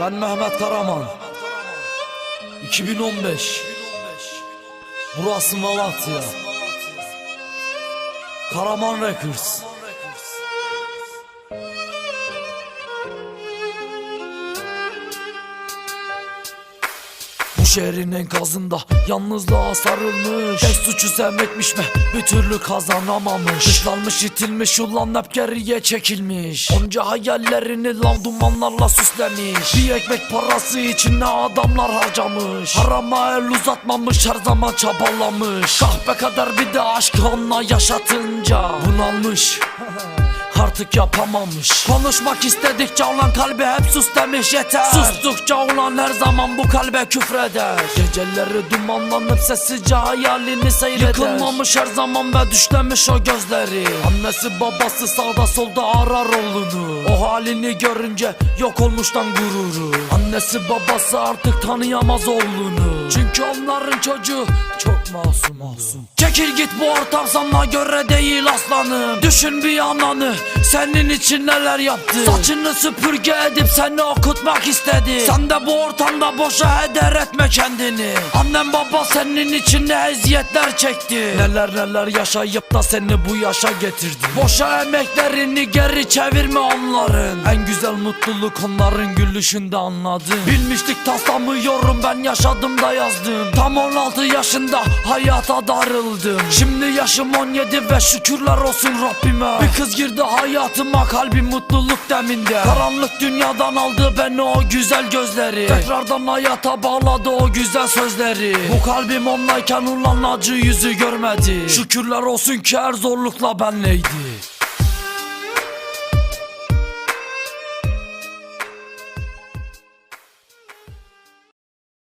Ben Mehmet Karaman. 2015 Burası Malatya. Karaman Records şehrin enkazında yalnızlığa sarılmış. Tek suçu sevmekmiş mi bir türlü kazanamamış. Dışlanmış itilmiş ulan hep geriye çekilmiş. Onca hayallerini lav dumanlarla süslemiş. Bir ekmek parası için ne adamlar harcamış. Harama el uzatmamış her zaman çabalamış. Kahpe kadar bir de aşkı onunla yaşatınca Bunalmış Artık yapamamış. Konuşmak istedikçe olan kalbi hep sus demiş yeter. Sustukça olan her zaman bu kalbe küfreder. Geceleri dumanlanıp sessizce hayalini seyreder. Yıkılmamış her zaman ve düşlemiş o gözleri. Annesi babası sağda solda arar oğlunu. O halini görünce yok olmuştan gururu. Annesi babası artık tanıyamaz oğlunu. Çünkü onların çocuğu çok masum masum Çekil git bu ortam sana göre değil aslanım. Düşün bir ananı senin için neler yaptı? Saçını süpürge edip seni okutmak istedi. Sen de bu ortamda boşa heder etme kendini. Annem baba senin için ne eziyetler çekti. Neler neler yaşayıp da seni bu yaşa getirdi. Boşa emeklerini geri çevirme onların. En güzel mutluluk onların gülüşünde anladım. Bilmişlik taslamıyorum ben yaşadım da yazdım. Tam 16 yaşında hayata darıldım Şimdi yaşım 17 ve şükürler olsun Rabbime. Bir kız girdi hayatıma kalbim mutluluk deminde. Karanlık dünyadan aldı beni o güzel gözleri. Tekrardan hayata bağladı o güzel sözleri. Bu kalbim onlayken ulan acı yüzü görmedi. Şükürler olsun ki her zorlukla benleydi